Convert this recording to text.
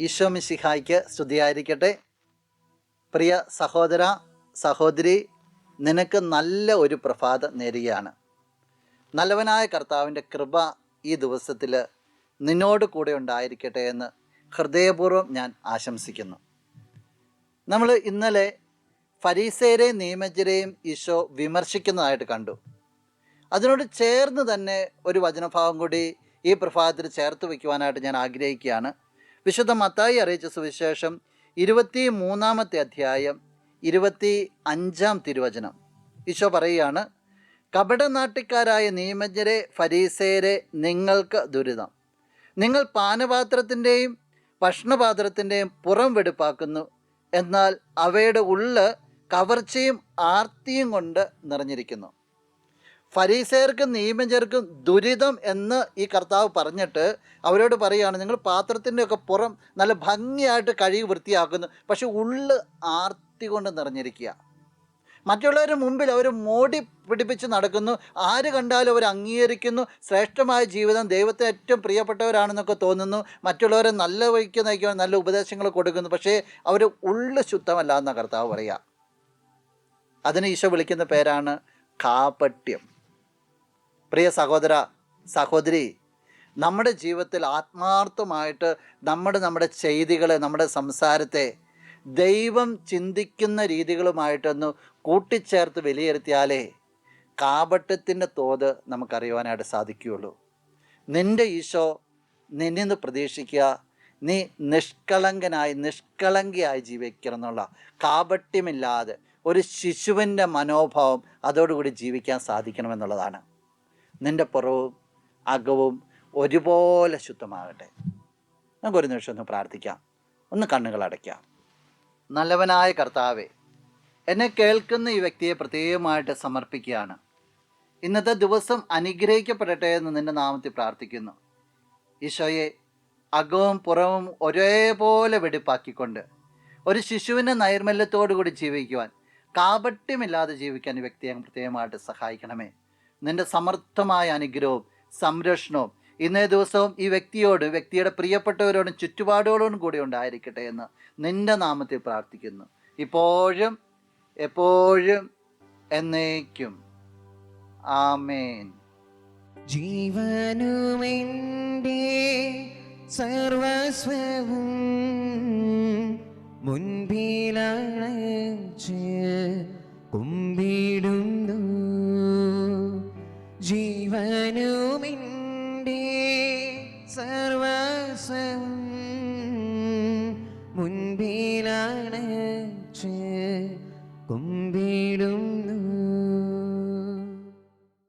ഈശോ മിശിഹായ്ക്ക് സ്തുതിയായിരിക്കട്ടെ. പ്രിയ സഹോദര സഹോദരി നിനക്ക് നല്ല ഒരു പ്രഭാതം നേരുകയാണ്. നല്ലവനായ കർത്താവിന്റെ കൃപ ഈ ദിവസത്തിൽ നിന്നോട് കൂടെ ഉണ്ടായിരിക്കട്ടെ എന്ന് ഹൃദയപൂർവം ഞാൻ ആശംസിക്കുന്നു. നമ്മൾ ഇന്നലെ ഫരീസേരെയും നിയമജരെയും ഈശോ വിമർശിക്കുന്നതായിട്ട് കണ്ടു. അതിനോട് ചേർന്ന് തന്നെ ഒരു വചനഭാവം കൂടി ഈ പ്രഭാതത്തിൽ ചേർത്ത് വയ്ക്കുവാനായിട്ട് ഞാൻ ആഗ്രഹിക്കുകയാണ്. വിശുദ്ധ മത്തായി അറിയിച്ച സുവിശേഷം ഇരുപത്തി മൂന്നാമത്തെ അധ്യായം ഇരുപത്തി അഞ്ചാം തിരുവചനം. ഈശോ പറയുകയാണ് കപടനാട്ടിക്കാരായ നിയമജ്ഞരെ ഫരീസേരെ നിങ്ങൾക്ക് ദുരിതം. നിങ്ങൾ പാനപാത്രത്തിന്റെയും ഭക്ഷണപാത്രത്തിന്റെയും പുറം വെടുപ്പാക്കുന്നു. എന്നാൽ അവയുടെ ഉള്ള് കവർച്ചയും ആർത്തിയും കൊണ്ട് നിറഞ്ഞിരിക്കുന്നു. ഫരീസേർക്കും നിയമജർക്കും ദുരിതം എന്ന് ഈ കർത്താവ് പറഞ്ഞിട്ട് അവരോട് പറയുകയാണ് നിങ്ങൾ പാത്രത്തിന്റെ ഒക്കെ പുറം നല്ല ഭംഗിയായിട്ട് കഴുകി വൃത്തിയാക്കുന്നു പക്ഷെ ഉള്ള് ആർത്തി കൊണ്ട് നിറഞ്ഞിരിക്കുക. മറ്റുള്ളവരുടെ മുമ്പിൽ അവർ മോടി പിടിപ്പിച്ച് നടക്കുന്നു ആര് കണ്ടാലും അവർ അംഗീകരിക്കുന്നു ശ്രേഷ്ഠമായ ജീവിതം ദൈവത്തെ ഏറ്റവും പ്രിയപ്പെട്ടവരാണെന്നൊക്കെ തോന്നുന്നു മറ്റുള്ളവരെ നല്ല വഴിക്ക് നയിക്കുവാൻ നല്ല ഉപദേശങ്ങൾ കൊടുക്കുന്നു പക്ഷേ അവർ ഉള്ളു ശുദ്ധമല്ല എന്ന കർത്താവ് പറയുക. അതിന് ഈശോ വിളിക്കുന്ന പേരാണ് കാപട്യം. പ്രിയ സഹോദര സഹോദരി നമ്മുടെ ജീവിതത്തിൽ ആത്മാർത്ഥമായിട്ട് നമ്മുടെ നമ്മുടെ ചെയ്തികളെ നമ്മുടെ സംസാരത്തെ ദൈവം ചിന്തിക്കുന്ന രീതികളുമായിട്ടൊന്ന് കൂട്ടിച്ചേർത്ത് വിലയിരുത്തിയാലേ കാപട്യത്തിന്റെ തോത് നമുക്കറിയുവാനായിട്ട് സാധിക്കുകയുള്ളൂ. നിന്റെ ഈശോ നിന്നിൽ നിന്ന് പ്രതീക്ഷിക്കുക നീ നിഷ്കളങ്കനായി നിഷ്കളങ്കയായി ജീവിക്കണം എന്നുള്ള കാപട്യമില്ലാതെ ഒരു ശിശുവിന്റെ മനോഭാവം അതോടുകൂടി ജീവിക്കാൻ സാധിക്കണമെന്നുള്ളതാണ് നിന്റെ പുറവും അകവും ഒരുപോലെ ശുദ്ധമാകട്ടെ. നമുക്കൊരു നിമിഷം ഒന്ന് പ്രാർത്ഥിക്കാം. ഒന്ന് കണ്ണുകൾ അടയ്ക്കാം. നല്ലവനായ കർത്താവെ എന്നെ കേൾക്കുന്ന ഈ വ്യക്തിയെ പ്രത്യേകമായിട്ട് സമർപ്പിക്കുകയാണ്. ഇന്നത്തെ ദിവസം അനുഗ്രഹിക്കപ്പെടട്ടെ എന്ന് നിന്റെ നാമത്തിൽ പ്രാർത്ഥിക്കുന്നു. ഈശോയെ അകവും പുറവും ഒരേപോലെ വെടിപ്പാക്കിക്കൊണ്ട് ഒരു ശിശുവിന്റെ നൈർമല്യത്തോടു കൂടി ജീവിക്കുവാൻ കാപട്യമില്ലാതെ ജീവിക്കാൻ ഈ വ്യക്തിയെ പ്രത്യേകമായിട്ട് സഹായിക്കണമേ. നിന്റെ സമർത്ഥമായ അനുഗ്രഹവും സംരക്ഷണവും ഇന്നേ ദിവസവും ഈ വ്യക്തിയോട് വ്യക്തിയുടെ പ്രിയപ്പെട്ടവരോടും ചുറ്റുപാടുകളോടും കൂടി ഉണ്ടായിരിക്കട്ടെ എന്ന് നിന്റെ നാമത്തിൽ പ്രാർത്ഥിക്കുന്നു. ഇപ്പോഴും എപ്പോഴും എന്നേക്കും. ആമേൻ. ജീവനുമെന്റെ സർവസ്വവും മുൻപിലാണ് കുമ്പിടുന്നു ജീവനുമെന്റെ സർവസം മുൻപിലാണ് കുമ്പിടുന്നു